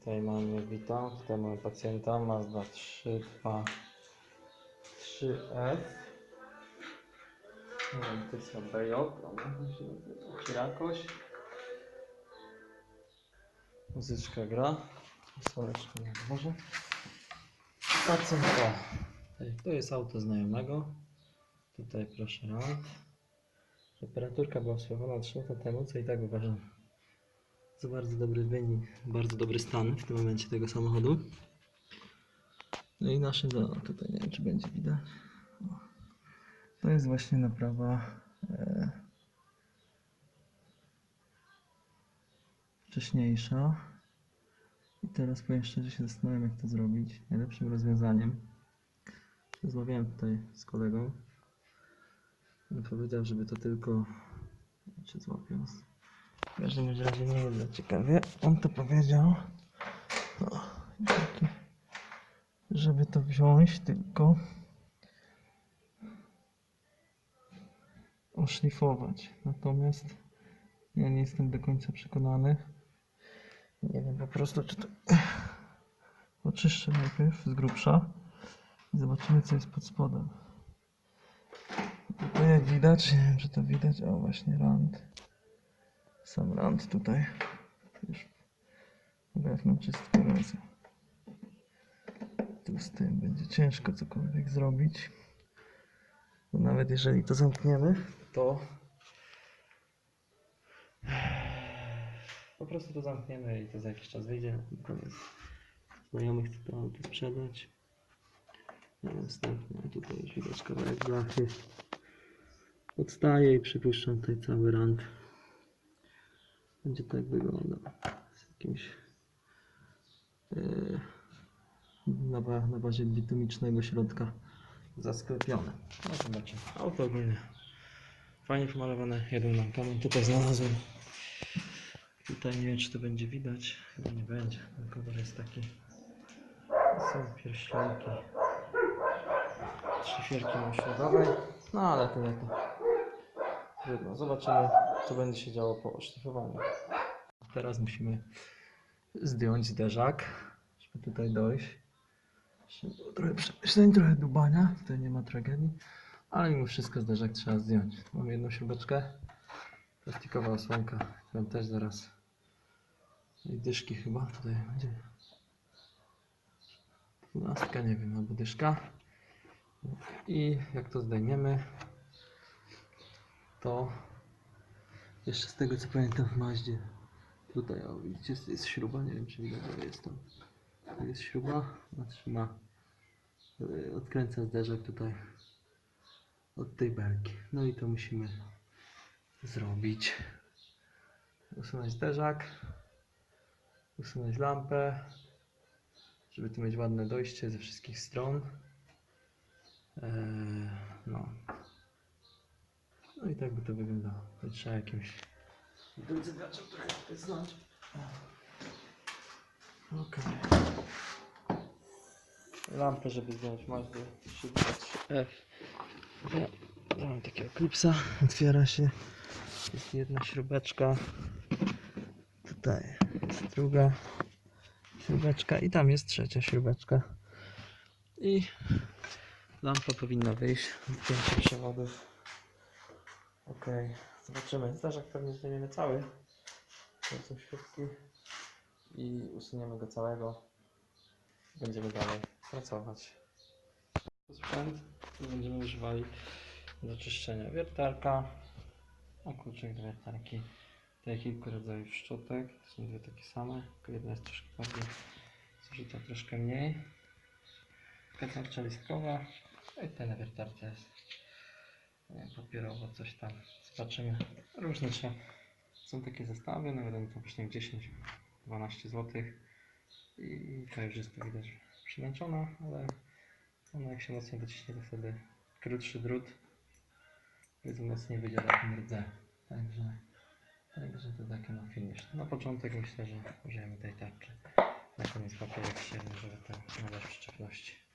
Tutaj mamy, witam, tutaj mamy pacjenta Mazda 3, 2, 3F. Nie wiem, to jest chyba BJ, czy jakoś. Muzyczka gra, słoneczko na dworze. Pacjent, o, tutaj- to jest auto znajomego. Tutaj proszę. Temperaturka była słowana 3 lata temu, co i tak uważam za bardzo dobry wynik, bardzo dobry stan w tym momencie tego samochodu. No i nasze, no tutaj nie wiem czy będzie widać. To jest właśnie naprawa e, wcześniejsza. I teraz powiem szczerze się zastanawiam jak to zrobić. Najlepszym rozwiązaniem. Rozmawiałem tutaj z kolegą. On powiedział, żeby to tylko czy. W każdym razie nie jest za ciekawie. On to powiedział. O, dzięki. Żeby to wziąć, tylko oszlifować. Natomiast ja nie jestem do końca przekonany. Nie wiem po prostu, czy to oczyszczę najpierw z grubsza i zobaczymy, co jest pod spodem. To jak widać, nie wiem, czy to widać, o właśnie rand sam rand tutaj już wewnątrz czystkę razy. Tu z tym będzie ciężko cokolwiek zrobić. Bo nawet jeżeli to zamkniemy, to po prostu to zamkniemy i to za jakiś czas wyjdzie. Koniec. Znajomy chce to sprzedać. No, następnie tutaj już widać kawałek blachy. Odstaje i przypuszczam tutaj cały rand. Będzie tak wyglądał. Z jakimś yy, na, ba- na bazie bitumicznego środka zasklepione. No zobaczymy. Auto ogólnie fajnie pomalowane. Jeden lampami tutaj znalazłem. Tutaj nie wiem czy to będzie widać. Chyba nie będzie. Ten kolor jest taki. Są pierścionki. Szlifierki na śladowej. No ale tyle to. Trudno. Zobaczymy, co będzie się działo po oszlifowaniu. Teraz musimy zdjąć zderzak, żeby tutaj dojść. Trochę przemyśleń, trochę dubania. Tutaj nie ma tragedii. Ale mimo wszystko zderzak trzeba zdjąć. Mamy jedną śrubeczkę. Plastikowa osłonka, którą też zaraz. I dyszki chyba tutaj będzie. Dwunastka, nie wiem, albo dyszka. I jak to zdejmiemy, to jeszcze z tego co pamiętam w Maździe. Tutaj o widzicie jest- śruba, nie wiem czy widać, ale jest tam. Jest śruba, ona trzyma yy, odkręca zderzak tutaj od tej belki. No i to musimy zrobić. Usunąć zderzak usunąć lampę żeby tu mieć ładne dojście ze wszystkich stron Eee, no no i tak by to wyglądało. To trzeba jakimś dodzywaczem trochę znać. Okej. Lampę, żeby zdjąć Mazdę 323F. Ja mam takiego klipsa. Otwiera się. Jest jedna śrubeczka. Tutaj jest druga śrubeczka i tam jest trzecia śrubeczka. I lampa powinna wyjść z pięciu przewodów. Okej, zobaczymy. Zdarzak pewnie zdejmiemy cały. To są śrubki. I usuniemy go całego. Będziemy dalej pracować. Sprzęt, będziemy używali do czyszczenia wiertarka. A kluczyk do wiertarki. Tutaj kilku rodzajów szczotek. To są dwie takie same, tylko jedna jest troszkę bardziej zużyta, troszkę mniej. Katarcza listkowa. I tutaj na wiertarce jest papierowo coś tam. Zobaczymy. Różne trzeba. Są takie zestawy, nawet one tam kosztują 10-12 zł. I ta już jest to widać przymęczona, ale ona jak się mocniej dociśnie, to wtedy krótszy drut jest mocniej wyjdzie takim rdze. Także, także to taki ma finish. Na początek myślę, że użyjemy tej tarczy. Na koniec papierek ścierny, żeby to nadać przyczepności.